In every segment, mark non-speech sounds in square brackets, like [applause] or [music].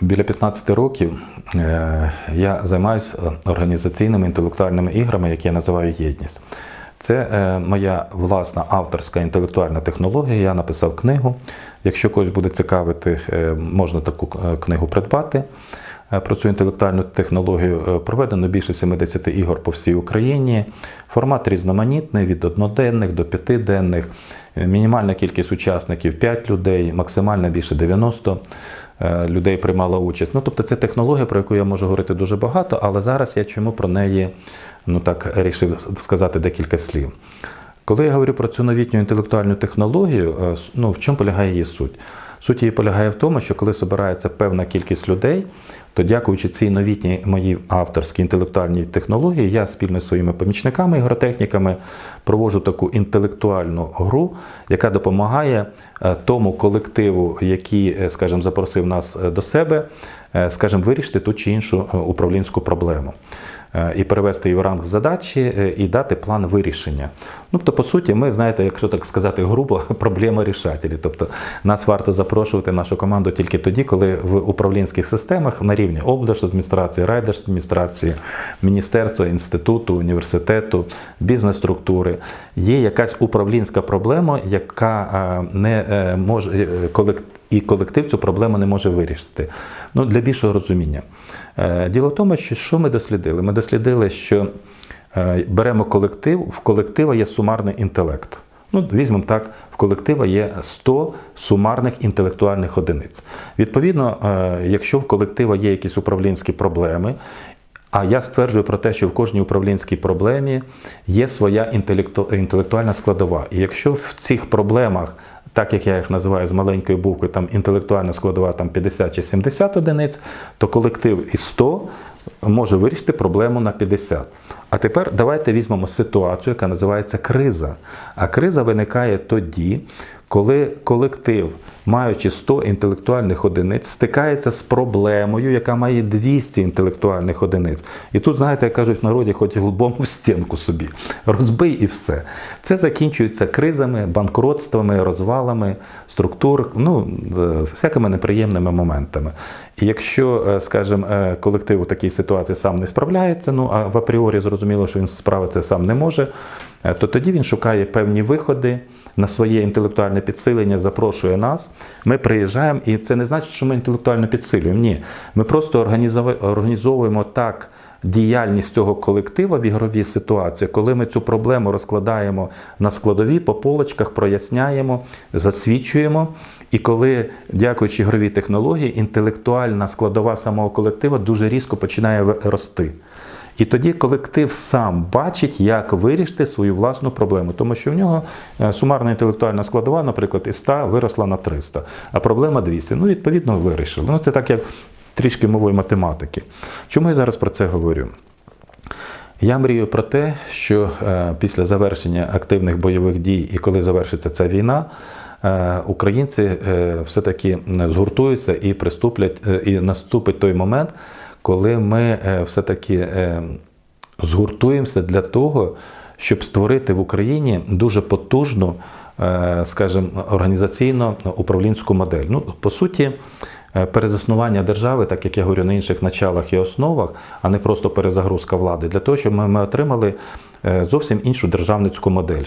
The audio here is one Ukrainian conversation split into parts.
Біля 15 років е, я займаюся організаційними інтелектуальними іграми, які я називаю єдність. Це е, моя власна авторська інтелектуальна технологія. Я написав книгу. Якщо когось буде цікавити, е, можна таку е, книгу придбати. Е, Про цю інтелектуальну технологію е, проведено більше 70 ігор по всій Україні. Формат різноманітний від одноденних до п'ятиденних. Е, Мінімальна кількість учасників 5 людей, максимальна більше 90 е, людей приймало участь. Ну, тобто це технологія, про яку я можу говорити дуже багато, але зараз я чому про неї ну так рішив сказати декілька слів. Коли я говорю про цю новітню інтелектуальну технологію, е, ну в чому полягає її суть? Суть її полягає в тому, що коли збирається певна кількість людей, то дякуючи цій новітній моїй авторській інтелектуальній технології, я спільно з своїми помічниками, ігротехніками проводжу таку інтелектуальну гру, яка допомагає е, тому колективу, який, е, скажімо, запросив нас е, до себе, скажімо, вирішити ту чи іншу управлінську проблему. І перевести її в ранг задачі е, і дати план вирішення. Ну, тобто, по суті, ми, знаєте, якщо так сказати грубо, [laughs] проблема рішателі. Тобто нас варто запрошувати нашу команду тільки тоді, коли в управлінських системах на рівні облдержадміністрації, райдержадміністрації, міністерства, інституту, університету, бізнес-структури є якась управлінська проблема, яка е, не е, може е, колек- і колектив цю проблему не може вирішити. Ну, для більшого розуміння. Е, Діло в тому, що що ми дослідили? Ми дослідили, що е, беремо колектив, в колектива є сумарний інтелект. Ну, візьмемо так, в колектива є 100 сумарних інтелектуальних одиниць. Відповідно, е, якщо в колектива є якісь управлінські проблеми, а я стверджую про те, що в кожній управлінській проблемі є своя інтелекту- інтелектуальна складова. І якщо в цих проблемах, так як я їх називаю з маленької букви, там інтелектуальна складова там 50 чи 70 одиниць, то колектив із 100 може вирішити проблему на 50. А тепер давайте візьмемо ситуацію, яка називається криза. А криза виникає тоді, коли колектив, маючи 100 інтелектуальних одиниць, стикається з проблемою, яка має 200 інтелектуальних одиниць. І тут, знаєте, як кажуть в народі, хоч лбом в стінку собі. Розбий і все. Це закінчується кризами, банкротствами, розвалами структур, ну, е, всякими неприємними моментами. І якщо, е, скажімо, е, колектив у такій ситуації сам не справляється, ну а в апріорі зрозуміло, що він справитися сам не може, то тоді він шукає певні виходи на своє інтелектуальне підсилення, запрошує нас. Ми приїжджаємо, і це не значить, що ми інтелектуально підсилюємо. Ні, ми просто організовуємо- так. Діяльність цього колектива в ігровій ситуації, коли ми цю проблему розкладаємо на складові, по полочках, проясняємо, засвідчуємо. І коли, дякуючи ігровій технології, інтелектуальна складова самого колектива дуже різко починає рости. І тоді колектив сам бачить, як вирішити свою власну проблему, тому що в нього е, сумарна інтелектуальна складова, наприклад, із 100 виросла на 300, а проблема 200. Ну, відповідно, вирішили. Ну, це так, як трішки мовою математики. Чому я зараз про це говорю? Я мрію про те, що е, після завершення активних бойових дій і коли завершиться ця війна, е, українці все-таки згуртуються і приступлять, і наступить той момент, коли ми е, все-таки е, згуртуємося для того, щоб створити в Україні дуже потужну, е, скажімо, організаційно управлінську модель. Ну, по суті, перезаснування держави, так як я говорю, на інших началах і основах, а не просто перезагрузка влади, для того, щоб ми, отримали зовсім іншу державницьку модель.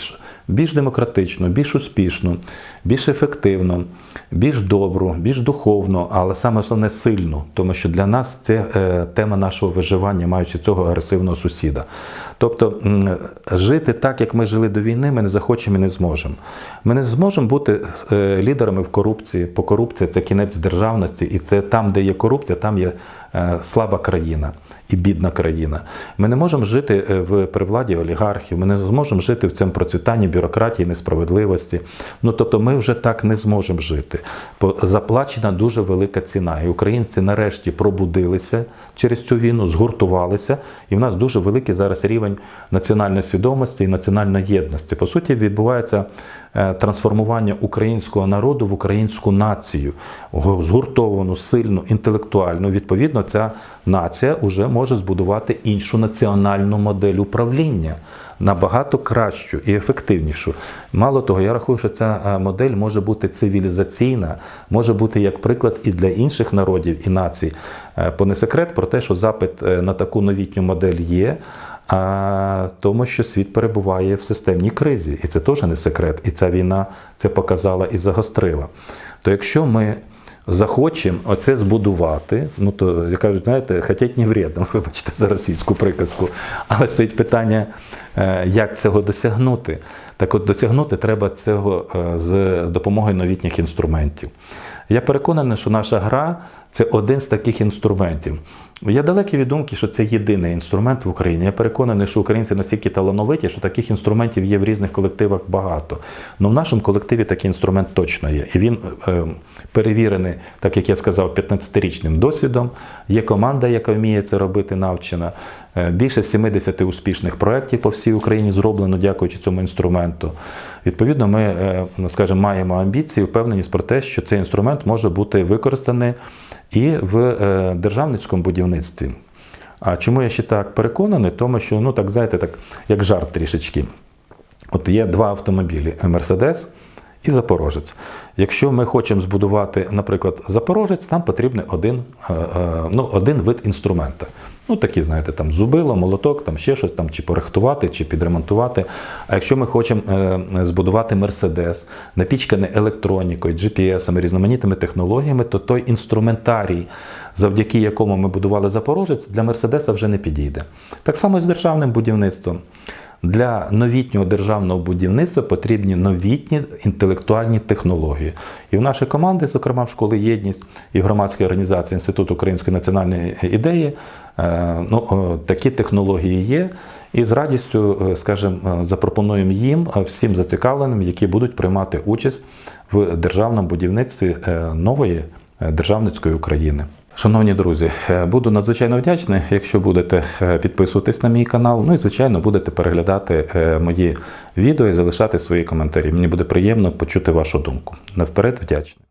Більш демократичну, більш успішну, більш ефективну, більш добру, більш духовну, але саме основне сильну, тому що для нас це е, тема нашого виживання, маючи цього агресивного сусіда. Тобто жити так, як ми жили до війни, ми не захочемо і не зможемо. Ми не зможемо бути е, лідерами в корупції, бо корупція це кінець державності, і це там, де є корупція, там є е, слаба країна і бідна країна. Ми не можемо жити е, в при владі олігархів, ми не зможемо жити в цьому процвітанні бюрократії, несправедливості. Ну тобто ми вже так не зможемо жити. Заплачена дуже велика ціна. І українці нарешті пробудилися через цю війну, згуртувалися, і в нас дуже великий зараз рівень національної свідомості і національної єдності. По суті, відбувається е, трансформування українського народу в українську націю, згуртовану, сильну, інтелектуальну. Відповідно, ця нація вже може збудувати іншу національну модель управління. Набагато кращу і ефективнішу. Мало того, я рахую, що ця е, модель може бути цивілізаційна, може бути як приклад і для інших народів і націй. Е, Бо не секрет про те, що запит е, на таку новітню модель є, тому, що світ перебуває в системній кризі, і це теж не секрет. І ця війна це показала і загострила. То якщо ми захочемо оце збудувати, ну то як кажуть, знаєте, хотять не вредно, [laughs] вибачте за російську приказку, але стоїть питання, е, як цього досягнути. Так от досягнути треба цього е, з допомогою новітніх інструментів. Я переконаний, що наша гра це один з таких інструментів. Я далекий від думки, що це єдиний інструмент в Україні. Я переконаний, що українці настільки талановиті, що таких інструментів є в різних колективах багато. Але в нашому колективі такий інструмент точно є. І він е, перевірений, так як я сказав, 15-річним досвідом. Є команда, яка вміє це робити, навчена. Е, Більше 70 успішних проєктів по всій Україні зроблено дякуючи цьому інструменту. Відповідно, ми е, ну, скажімо, маємо амбіції, впевненість про те, що цей інструмент може бути використаний і в е, державницькому будівництві. А чому я ще так переконаний? Тому що, ну так знаєте, так як жарт трішечки. От є два автомобілі Мерседес і Запорожець. Якщо ми хочемо збудувати, наприклад, Запорожець, нам потрібен один, е, е, ну, один вид інструмента. Ну, такі, знаєте, там зубило, молоток, там ще щось там, чи порихтувати, чи підремонтувати. А якщо ми хочемо е, збудувати Мерседес, напічканий електронікою, GPS, різноманітними технологіями, то той інструментарій, завдяки якому ми будували Запорожець, для Мерседеса вже не підійде. Так само і з державним будівництвом. Для новітнього державного будівництва потрібні новітні інтелектуальні технології. І в нашій команді, зокрема в школи Єдність і в громадській організації Інститут української національної ідеї, е, ну, такі технології є. І з радістю, е, скажімо, е, запропонуємо їм, е, всім зацікавленим, які будуть приймати участь в державному будівництві е, нової е, державницької України. Шановні друзі, е, буду надзвичайно вдячний, якщо будете е, підписуватись на мій канал. Ну і звичайно будете переглядати е, мої відео і залишати свої коментарі. Мені буде приємно почути вашу думку. Наперед вдячний.